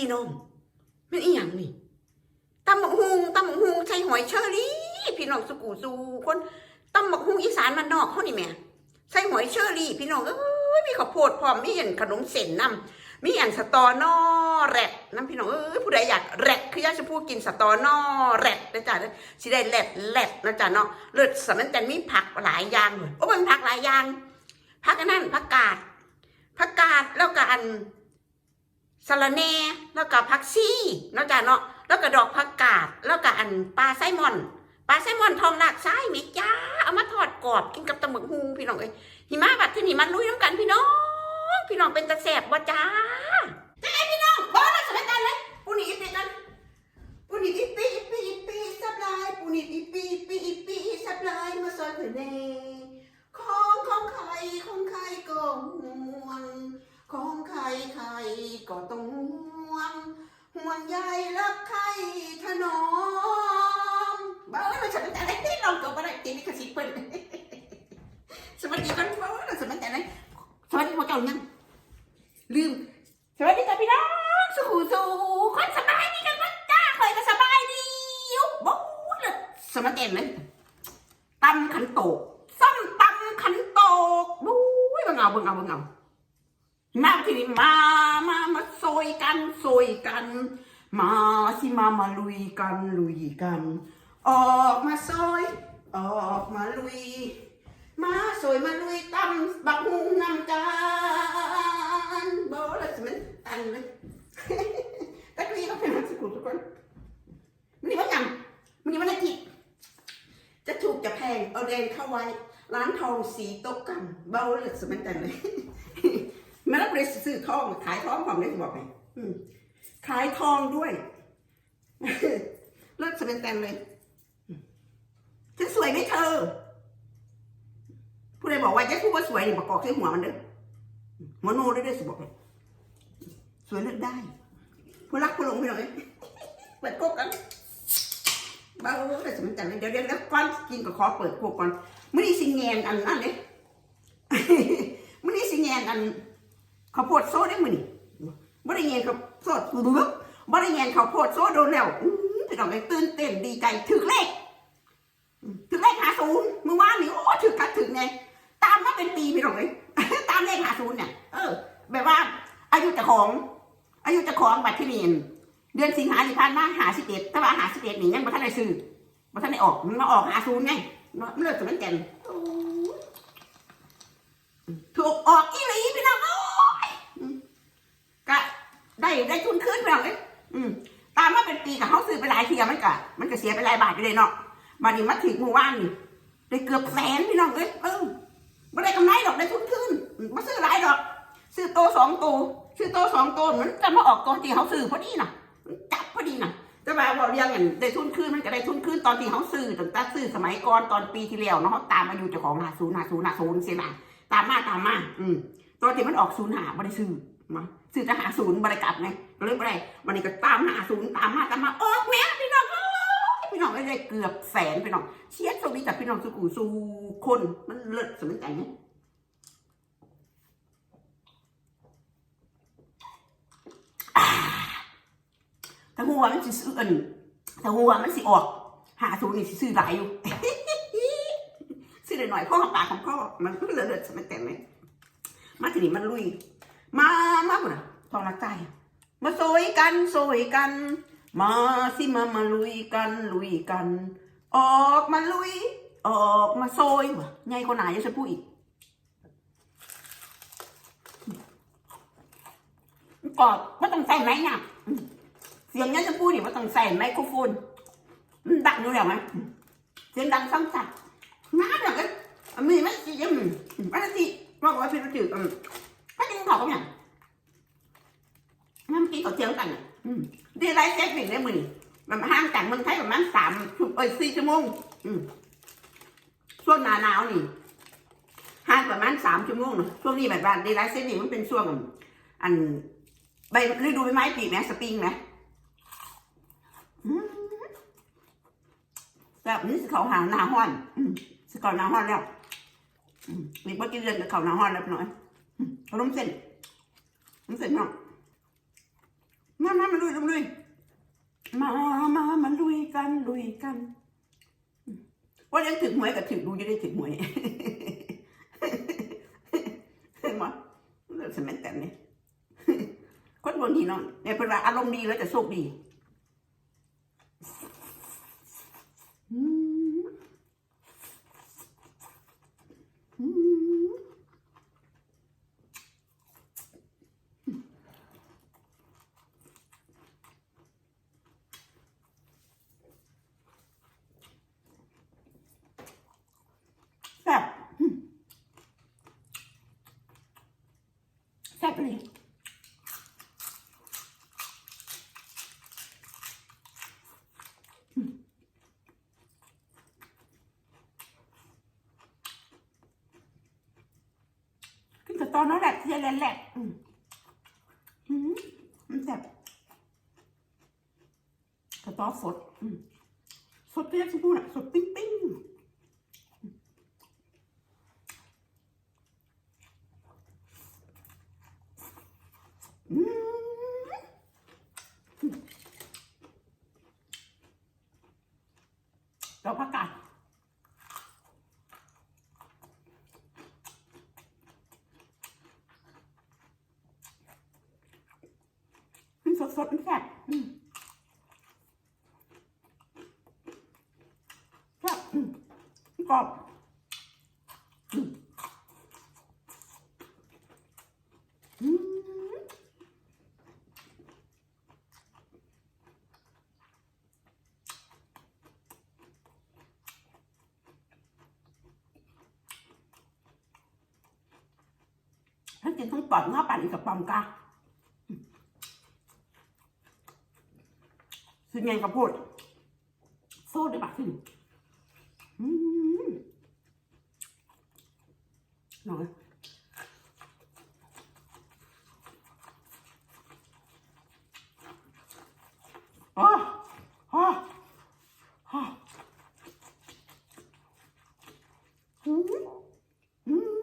พี่น้องม่นอีหยังนี่ตำบักฮุงตำบักฮุงใส่หอยเชอรี่พี่น้องสุกูสูคนตำบักฮุงอีสานมันนอกเขานี่แม่ใส่หอยเชอรี่ พี่น้องเอ้ยมีข้าวโพดพร้อมมีเห็นขนมเส้นน้ำมีอันสตอนอแรดน้ำพี่น้องเอ้ยผู้ใดอยากแรดคือยาชมพูกินสตอนอแรดนะจ๊ะสิได้แรดแรดนะจ๊ะเนาะเลือดสมันแต่มีผักหลายอย่างเลยโอ้มันผักหลายอย่างผักนนั้นผักกาดผักกาดแล้วก็อัน สะระแหน่แล้วก็ผักซี่เนาะจ้ะเนาะแล้วก็ดอกผักกาด แล้วก็อันปลาไซมอนปลาไซมอนทองหลากไส้ไหมจ้าเอามาทอดกรอบกินกับตำหมึกฮูพี่น้องเอ้ยหิมะบัดที่นี่มันลุยน้ำกันพี่น้อง พี่น้องเป็นตะแสบว่จ้าจ้าไอพี่น้องบอกนะสมัยกันเลยปูนี่อีปีกันปูนี่อีปีอีปีอีปีสับลายปูนี่อีปีอีปีอีปีสับลายมาซอยเผื่อแน่ของของใครของใครก็ห่วง ของใครใครก็ต้องห่วง ห่ วงใยรักใครถนอมบ้าเราฉันแต่ไหนที่เราเกิดอะไรตีนี่กระสิเปิ้ลสวัสดีกันบ้าเราสวัสดีแต่ไหนสวัสดีพวกเจ้ายังลืม สวัสดีค่ะพี่น้องสู้สู้คนสบายดีกันมั้จ้าคอยก็สบายดีอุ๊บบ๊บเลยสมัยเต็มเลยตำขันโตกส้มตำขันโตกบู๊ยบังเอาบังเอาบังเอา มาทีนี้มา มา มาซอยกันซอยกัน มาสิมา มาลุยกันลุยกัน ออกมาซอย ออกมาลุย มาซอยมาลุยตำบักฮุงนำกันบอแล้สิมันตันเลยตะกี้ก็เป็นนักสกุลทุกคนมันนี่ว่าหยังมันนี่วันอาทิตจะถูกจะแพงเอาแดงเข้าไว้ ร้านทองสีโต๊ะกันเบาเลยสมันตันเลย แม่รับเลยซื้อทองขายทองความได้บอกไงอืมขายทองด้วยเลิศสเปนแตนเลยฉันสวยไหมเธอ ผู้ใดบอกว่าจะพูดว่าสวยนี่บอกกอกใส่หัวมันเด้อหัวโนได้ด้วยสิบอกเลยสวยเลือกได้ผู้รักผู้หลงไปหน่อยเปิดโกกกันบ้าเลิศสเปนแตนเลยเดี๋ยวเดี๋ยวเดี๋ยวก่อนกินก็ขอเปิดโกกก่อนไม่ได้สิแงนอันนั้นเลยไม่ได้สิแงนอัน ข้าวโพดโซ่ได้มือนี่บ่ได้เงียข้าวโพดบึ๊บบ่ได้เงียข้าวโพดโซ่โดนแล้วอื้อพี่น้องเลยตื่นเต้นดีใจถึกเลขอืมถึกเลขหาศูนย์มือว่านนี่โอ้ถึกกัดถึกไงตามมาเป็นปีพี่น้องเลยตามเลขหาศูนย์เนี่ยเออแบบว่า อายุจะของ อายุจะของบัตรที่เรียนเดือนสิงหาที่ผ่านมาหาสิบเอ็ดแต่ว่าหาสิบเอ็ดนี่ยังบ่ทันได้ซื้อบ่ทันได้ออกมันมาออกหาศูนย์ไงมันเลิกสมันแก่นถูกออกอีหลีพี่น้องก็ ได้ได้ทุนขึ้นไปเลยอืมตามมาเป็นปีกับเขาซื้อไปหลายเทียมันก็มันก็เสียไปหลายบาทอยู่เลยเนาะบัดนี้มาถึงหมู่บ้านนี่ได้เกือบแสนพี่น้องเอ้ยเออไม่ได้กำไรดอกได้ทุนขึ้นมาซื้อหลายดอก ซื้อโตสองโตซื้อโตสองโตมันจะมาออกตอนที่เขาซื้อพอดีน่ะ จับพอดีน่ะแต่ว่าบอกเรียงอย่างได้ทุนขึ้นมันก็ได้ทุนขึ้นตอนที่เขาซื้อตั้งแต่ซื้อสมัยก่อนตอนปีที่แล้วเนาะเขาตามมาอยู่เจ้าของหาศูนย์หาศูนย์หาศูนย์เสียนะตามมาตามมา อืมตอนที่มันออกศูนย์หาไม่ได้ซื้อ มาซื้อจะหาศูนย์บริกลับไงก็เลยไม่ได้วันนี้ก็ตามหาศูนย์ตามมาตามมาออกแม่พี่น้องเอ้พี่น้องไม่ได้เกือบแสนพี่น้องเชียดสวีจากพี่น้องสุกูสู่คนมันเลิศสมัยแต่งถ้าหัวมันสิซื้ออันถ้าหัวมันสิออก หาศูนย์นี่สิซื้อหลายอยู่ซื้อหน่อยๆพ่อปากของพ่อมันก็เลิศสมัยแต่งเลยมาทีนี้มันลุย มามาบุนะทองรักใจมาโซยกันโซยกัน มาสิมามาลุยกันลุยกัน ออกมาลุย ออกมาโซยวะไงคนไหนจะพูดอีกกอดว่าต้องใส่ไหมเนี่ยเสียงนี้จะพูดนี่ว่าต้องใส่ไมโครโฟนมันดังอยู่แล้วไหมเสียงดังซ้ำซักน้าเดี๋ยวกันมีไหมสิยังไม่ได้สิบอกว่าพี่รู้จื ดอืมก็กินข้าวกันอย่งน้ำกินข้าวเจียวกันอะดีไรแจ๊กหนึ่งได้มือนี่มันห้างจากเมืองไทยประมาณสามเอ้ยสี่ชั่วโมงอืมช่วงหนาหนาวนี่ห่างประมาณสามชั่วโมงเนอะช่วงนี้แบบว่าดีไรเซนนี่มันเป็นช่วง อันใบฤดูใบไม้ผลิไหมสปริงไหมแบบนี้เขาหาหน้าห้อนสิเขาหน้าห้อนแล้วอืมมีบ่กี่เดือนกับเขาหน้าห้อนแล้วพี่อย ขาล้มเส้นล้มเส้นเนาะมามามาลุยลุยมามามาลุยกันลุยกันว่าเลี้ยงถึงหวยกับถึงดูจะได้ถึงหวยเห็นไหมเลิกสมัยแต่เนี่ยคนบนทีนอนในเวลาอารมณ์ดีแล้วจะโชคดีอืมอืมแซ่บอืมแซ่บเลย ขึ้นกับ ตอนนั้นแหละเทียนแหลกอืมอืมมันแซ่บกระต้อสด อืมสดก็ยังจะพูดอะสดปิ้งปิ้งอืมเราพักกัน มันสดสดๆมันแซ่บอืมแซ่บอืม กรอบอืมอืมถ้ากินทั้งปอดเงาปั่นกับปอมกาซึ่งไงกับพูดโซ่ได้ปะขึ้นอืม หน่อยอ๋ออ๋ออ๋ออืมอืม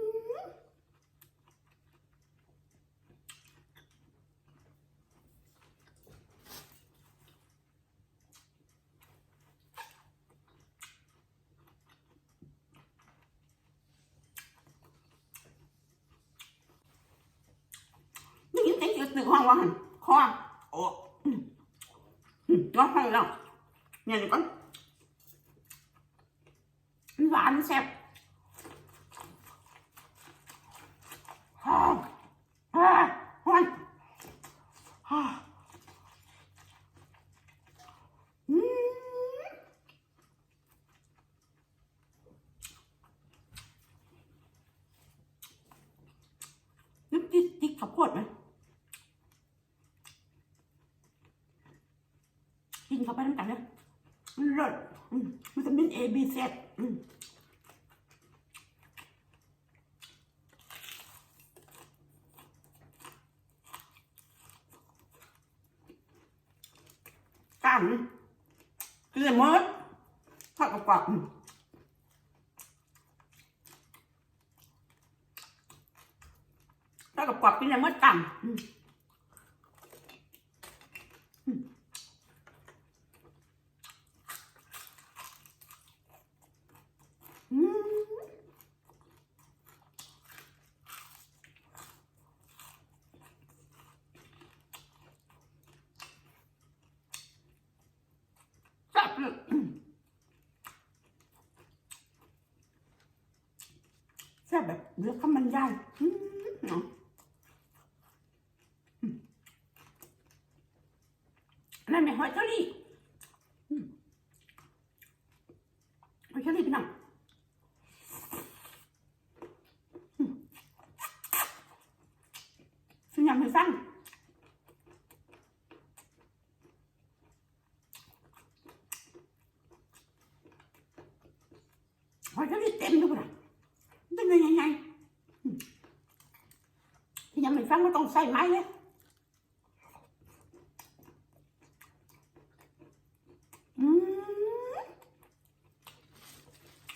นี่ นึกห้องว่าหันคอโอ้อืมอืมร้องไห้แล้วเนี่ยเดี๋ยวก่อนมันหวานแซ่บฮ่าฮ่าฮ่าฮ่าอืมนึกติ๊กติ๊กข้าวโพดไหม กินเข้าไปน้ำกันนะมันเลิศอืมวิตามินเอบีเซอืมกันคือมดทอดกรอบทอดกรอบกินเลยมดกันอืม อืมแซ่บเลยอืม แบบเลือกข้าวมันย่างอืมเนาะนั่นไม่หอยเชอรี่อืมหอยเชอรี่พี่น้อง ฉันยังไม่ฟังหอยเชอรี่เต็มด้วยนะเป็นยังไงอืมที่ยังไม่ ฟังก็ต้องใส่ไม้เลยอืม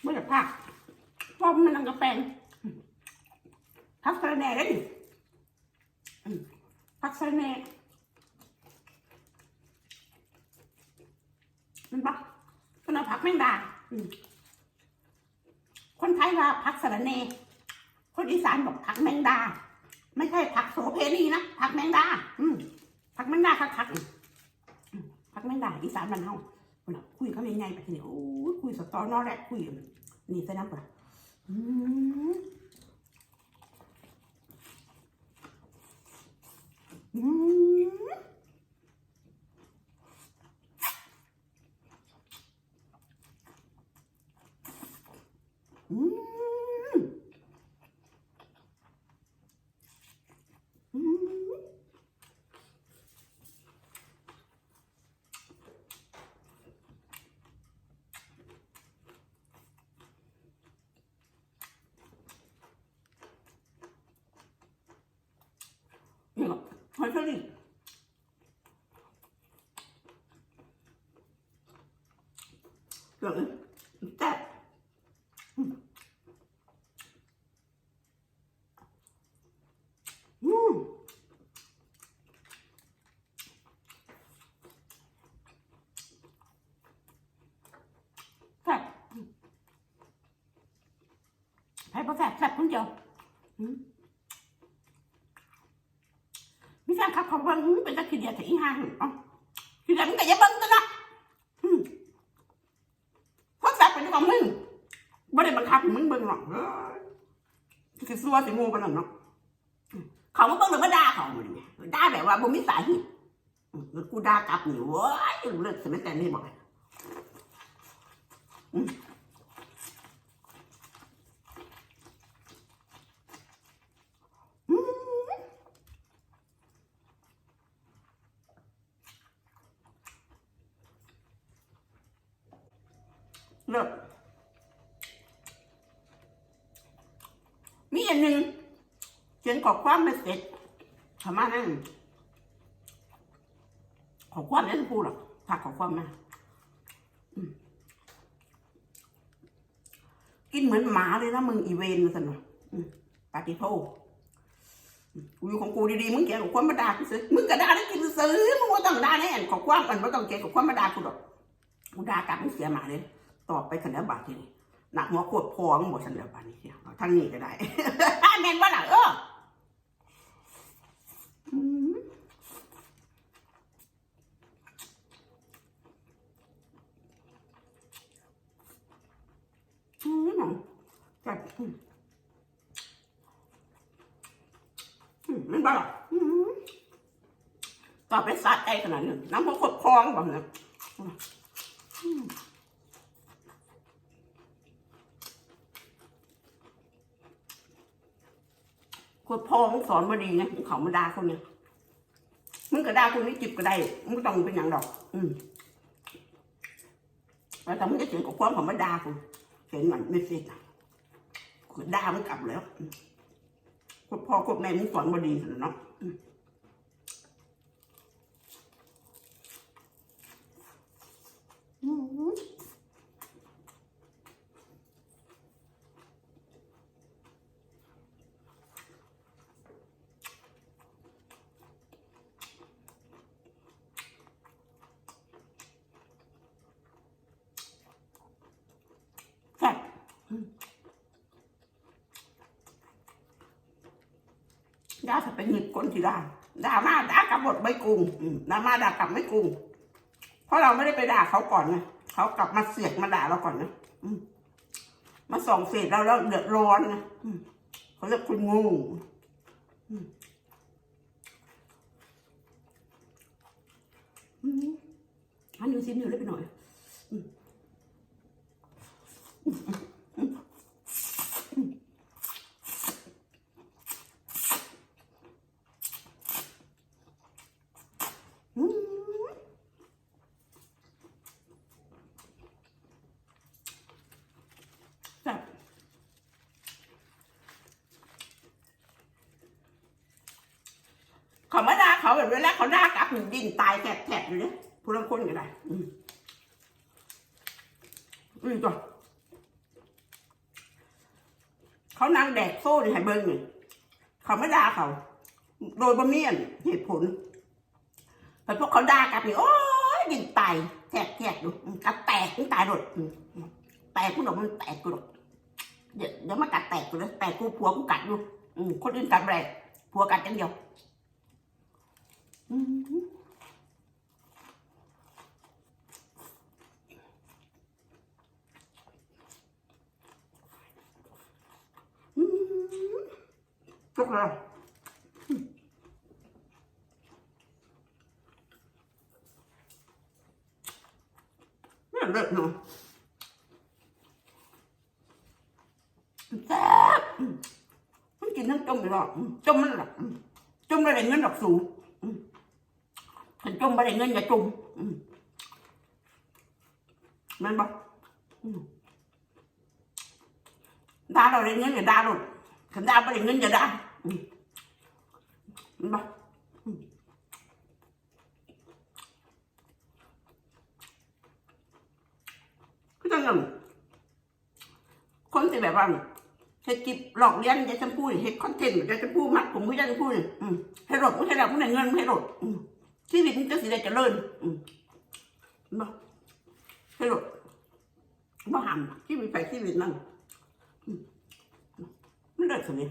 ไม่ได้พักพราะมันนังกระแปงพักกระแหน่เลยดิผักสะแหน่มันบอกคนเอาผักแมงดาคนไทยว่าผักสะระเนคนอีสานบอกผักแมงดา ไม่ใช่ผักโสเพณีนะผักแมงดาอืมผักแมงดาคักๆอืมผักแมงดาอีสานมันเฮาคุยเขาใหญ่ๆไปทีนี้โอ้คุยสตอนอแรกคุยนี่ใส่น้ำปลาอืมอืมอืมอืม นี่ก็หอยเชอรี่เบิ้งเป็นตะขี้เดียดแต่อีห่าหึอ๋อขี้เดียดมันก็อย่าเบิ้งตัวละอืมเพราะแซ่บเป็นของมึงไม่ได้บังคับมึงเบิ้งหรอกคือซัวสิโง่ปานนั้นเนาะเขามาเบิ่งหรือมาด่าเขาหมดเลยด่าแบบว่าบ่มีสาเหตุกูด่ากลับนี่เว้ยเลิกสมัยแต่นี่บอกอืมอืม เลิกมีอันหนึ่งเขียนขอความไม่เสร็จทำมานั่นขอความไม่ต้องพูดหรอกถักขอความมากินเหมือนหมาเลยนะมึงอีเวนมาสนอปาติโทอืมกูอยู่ของกูดีๆ มึงเขียนขอความมาด่ากูซื้อมึงก็ด่าได้กินซื้อมึงว่าต้องด่าแน่ขอความมันไม่ต้องเขียนขอความมาด่ากูหรอกกูด่ากลับมึงเสียหมาเลย ต่อไปขันแล้วบาททีนี้หนักหัวโคตรพอมึงบอกฉันแล้วบาทนี้เสียเอาทั้งนี้ก็ได้แม่นว่าหลังเออจัดมันบ้าหรออืมตอบไปสะใจขนาดนี้น้ำมันขดคลองแบบนี้ อืมขดพองสอนมาดีไงเขามาด่าคนเนี่ยมึงก็ด่าคนนี้จิบก็ได้มึงต้องเป็นอย่างดอก อืมแล้วแต่มึงจะเขียนกับความของมาด่ากูเขียนมันไม่เสร็จอะกูด่ามันกลับแล้วอืมกดพ่อกดแม่มึงสอนมาดีเนาะอืมอืมแซ่บอืม ด่าถ้าเป็นหนึ่งคนที่ด่าด่ามาด่ากลับหมดไม่กรุงด่ามาด่ากลับไม่กรุง เพราะเราไม่ได้ไปด่าเขาก่อนนะเขากลับมาเสียกมาด่าเราก่อนนะมาส่องเฟซเราแล้วเดือดร้อนนะเขาเรียกคุณงูอันนี้ซิมอยู่เล็กหน่อยอืมอืมแซ่บ เขามาด่าเขาแบบเวลาเขาด่ากลับหนึ่งดินตายแทบๆอยู่เนี่ยผู้ละคนก็ได้อืมอืมตัวเขานางแดกโซ่นี่ให้เบิ้งนี่เขาไม่ด่าเขา โดยบ่มีอันเหตุผลแต่พวกเขาด่ากลับนี่โอ้ยดินตายแทกแทกดูอืมกัดแตกมึงตายหมดแตกกูหรอกมันแตกกูหรอกเดี๋ยวเดี๋ยวมากัดแตกกูเลยแตกกูผัวกูกัดอยู่คนอื่นกัดไม่ได้ผัวกัดอย่างเดียว จุกเลยนี่เลิศเนาะแซ่บมมันกินทั้งจมไปหรอกอืมจมมันหรอกอืมจมไม่ได้เงินหรอกสูอื มถ้าจมไม่ได้เงินอย่าจมอืมแมันบอกด่าเราได้เงินอย่าด่าหรอกขันด่าไม่ได้เงินอย่าด่ามันบอกอืมคือจังนั้นคนที่แบบว่าเฮ็ดกิบหลอกเลี้ยนยายชมพู่เฮ็ดคอนเทนต์ยายชมพู่มัดผมคือยายชมพู่นี่อืมให้รถมึงให้แล้วมึงได้เงินไมึงให้รถอืม ชีวิตมึงจะสิได้เจริญอืมบ่ให้รถบ่หันชีวิตไปชีวิตนั่นอืมมันเลิศสิ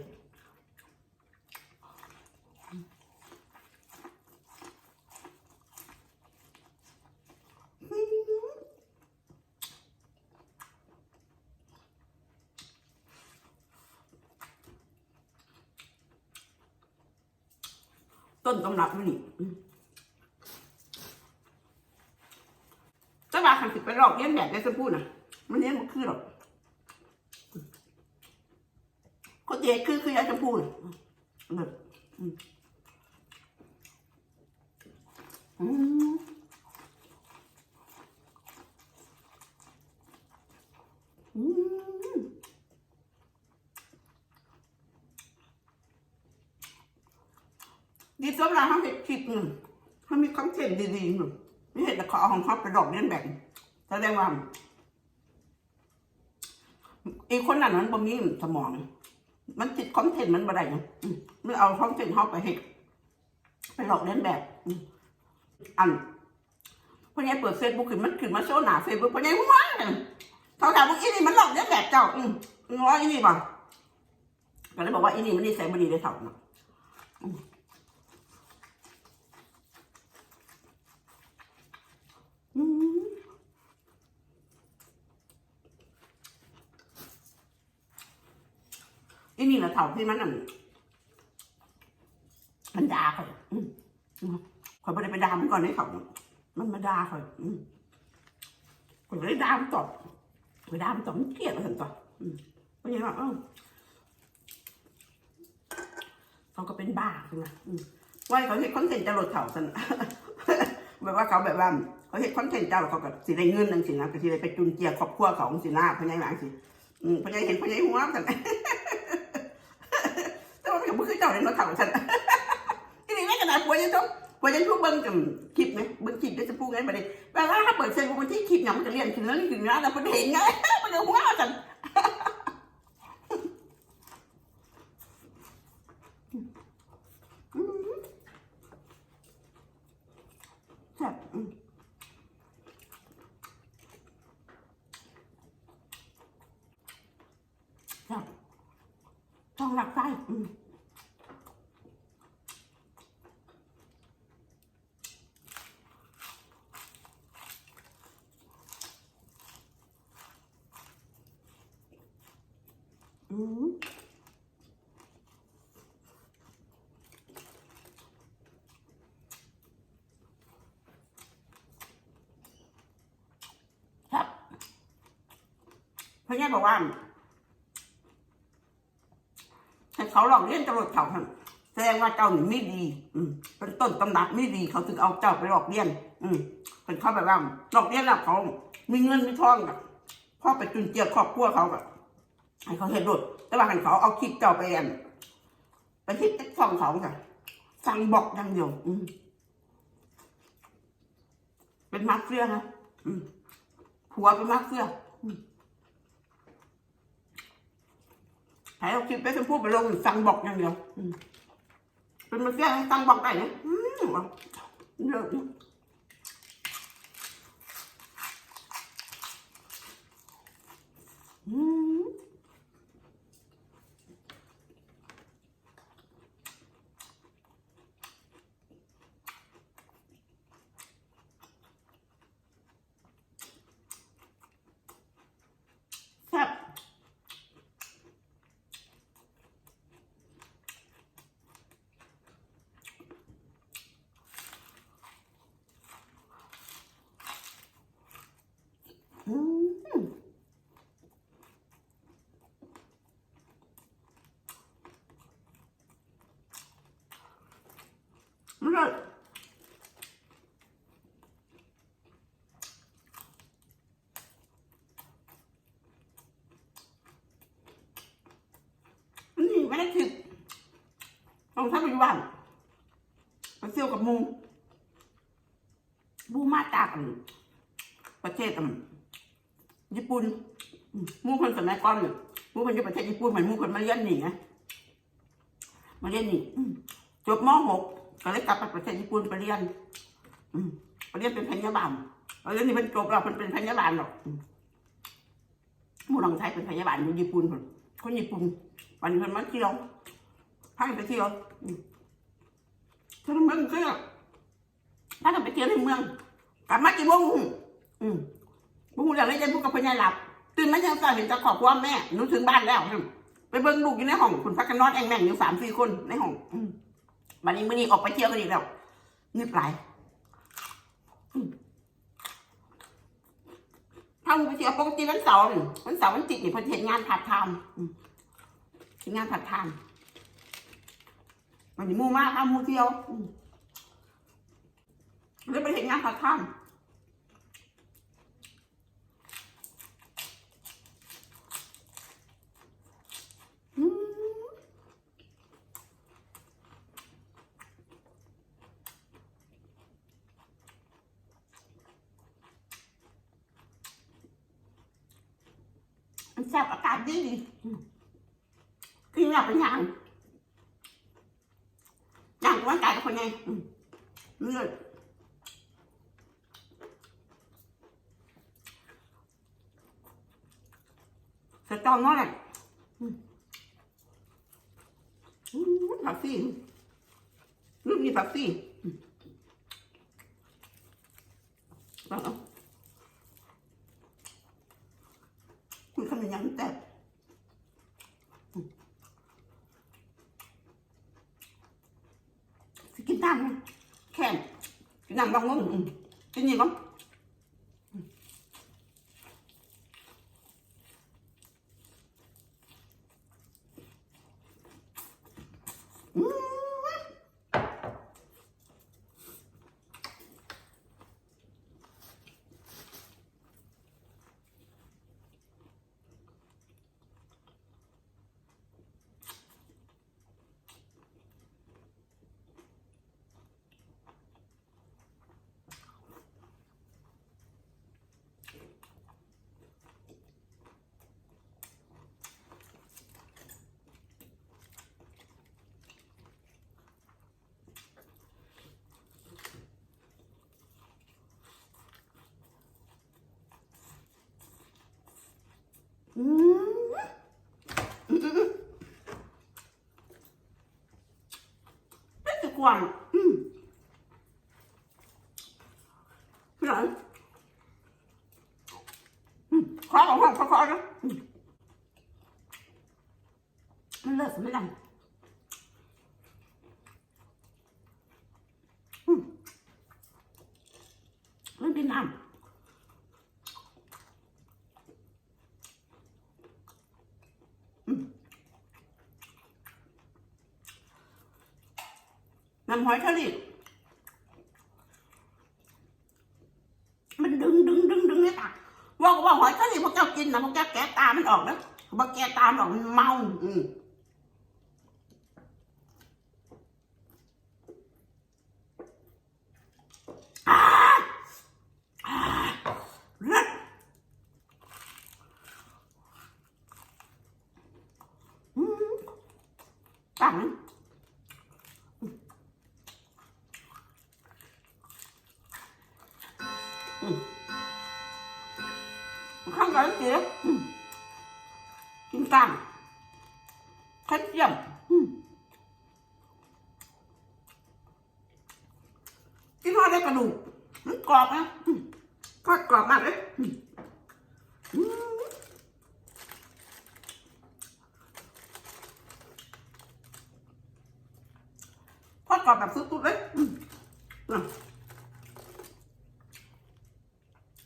ต้นตำรับมันนี่อืมแต่ว่าคันสิไปหล อกเลี้ยนแบบยายชมพู่น่ะมันเลี้ยนบ่คือหรอกก็เด็กคือคือยายชมพู่น่ะอืมอืมอืมดีสำหรับเขาเห็ดคลิปหนึ่งเขามีคอนเทนต์ดีๆหนึ่งไม่เห็นแต่ขอของเขาไปดอกเลียนแบบ แสดงว่าอีกคนนั้นมันบ่มีสมอง มันติดคอนเทนต์มันบ่ได้มันเอาคอนเทนต์เขาไปเห็ดไปหลอกเลียนแบบอันพอไงเปิดเฟซบุ๊กขึ้นมันขึ้นมาโชว์หน้าเฟซบุ๊กพอไงหัวเขาถามว่าอีนี่มันหลอกเลียนแบบเจ้า อืมง้ออีนี่ป่ะก็เลยบอกว่าอีนี่มันนี่ใส่บดีได้เท่านะอืม อีนี่แหละเถ่าที่มันมันด่าข่อยข่อยไม่ได้ไปด่ามันก่อนให้เขามันมาด่าข่อยอืมข่อยไม่ได้ด่ามันตอบไปด่ามันตอบมันเกลียดมันตอบอืมเพราะงั้นว่าเออเขาก็เป็นบ้าใช่ไหมว่าเขาเห็นคอนเทนต์จะลดเถ่าสันแบบว่าเขาแบบว่าเขาเห็นคอนเทนต์เจ้าเขาก็สิได้เงินนั่นสินะก็สิได้ไปจุนเจียครอบครัวเขาสินะพญายหลังสิอืมพญายเห็นพญายหัวกันแต่ว่ามันก็บ่คือเจ้าเลยเนาทำฉันทีนี้แม่ขนาดผัวยังต้องผัวยังทุกเบิ้งกับคลิปไหมเบิ้งคลิปได้จะพูดไงประเด็นแปลว่าถ้าเปิดเฟซบุ๊กมันที่คลิปเนี่ยมันจะเรียนขึ้นแล้วนี่ขึ้นแล้วแต่มันเด็นไงมันจะหัวฉัน แซ่บอืมแซ่บต้องรักไส้อืมอืม ครับพ่อแม่บอกว่าให้เขาหลอกเลี้ยนตำรวจเขาทำแสดงว่าเจ้าหนึ่ไม่ดี อืมเป็นต้นตำหนักไม่ดีเขาถึงเอาเจ้าไปหลอกเลี้ยน อืมเป็นเขาแบบว่าหลอกเลี้ยนแล้วเขา มีเงินมีทองกับพ่อไปจุนเจือครอบครัวเขาแบบ ให้เขาเห็นรถแต่ว่าหันเขาเอาคลิปเจ้าไปอันไปที่ติ๊กทองเขาค่ะสั่งบอกอยังเดียวอืมเป็นมาเฟียนะอืมผัวเป็นมาเฟียอืมให้เอาคลิปไปชมพู่ไปลงสั่งบอกอย่างเดียวอืมเป็นมาเฟียให้สั่งบอกได้นะอืมเยอะนะ อืมแซ่บอืม มันเลยนี่ไม่ได้ทิดต้องทำอยู่บ้านไปเที่ยวกับมูบูมาจากอันประเทศญี่ปุ่นมูคนสมัยก่อนเนี่ยมูคนอยู่ประเทศญี่ปุ่นเหมือนมูคนมาเรียนหนีไงมาเรียนหนีจบม .6 ก็เลยกลับไปประเทศญี่ปุ่นไปเรียน อืมไปเรียนเป็นพยาบาลเอาเรียนนี่เป็นจบแล้วเป็นเป็นพยาบาลหรอกอืมหมูลองไทยเป็นพยาบาลอยู่ญี่ปุ่นคนคนญี่ปุ่นวันนี้คนมาเที่ยวพากันไปเที่ยวที่เมืองเที่ยวพากันไปเที่ยวในเมือง กลับมากี่โมงอืมบุ้งอยากเล่นพูดกับพญาหลับตื่นมายังสายเห็นจะขอบว่าแม่หนูถึงบ้านแล้วไปเบิ่งลูกอยู่ในห้องคุณพักกันนอนแองแม่งอยู่สามสี่คนในห้อง อืม วันนี้มื่อนี้ออกไปเที่ยวกันอีกแล้วนึกหลายถ้ามึงไปเที่ยวปกติวันเสาร์วันเสาร์วันติดนี่เพิ่นเห็นงานผัดทามเห็นงานผัดทม์วันนี้มูมาพาหมู่เที่ยวเลยไปเห็นงานผัดทม์อืม มันแซ่บอากาศดีดีกินอยากเป็นย่างย่างวันไก่กับคนไงเลือดสตอน้อยเลยอืมอืมผักซี่ลูกนี่ผักซี่อืมเอาเอา คุณทำอย่างนั้นแต่สิกินน้ำไหมแค่กินน้ำลองงงอืมกินนี่ก่อนอืม อืมอืมอืมอืมเป็นตะกวางอืมพี่หลานอืมขอของห้องขอขอนะมันเลิศไม่ได้อืมเรื่องกินน้ำ น้ำหอยทะเลมันดึงดึงดึงดึงเนี่ยตาว่าก็ว่าหอยทะเลพวกเจ้ากินนะพวกเจ้าแกะตามันออกนะพวกแกะตามันออกมันเมาอืมอืมต่าง อบมากนะทอดกรอบแบบสุดๆเลย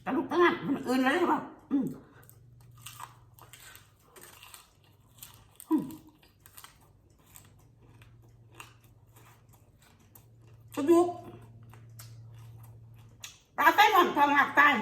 กระดูกตั้งมันอื่นเลยครับกระดูกปลาเต้หม่อนทอหักตาย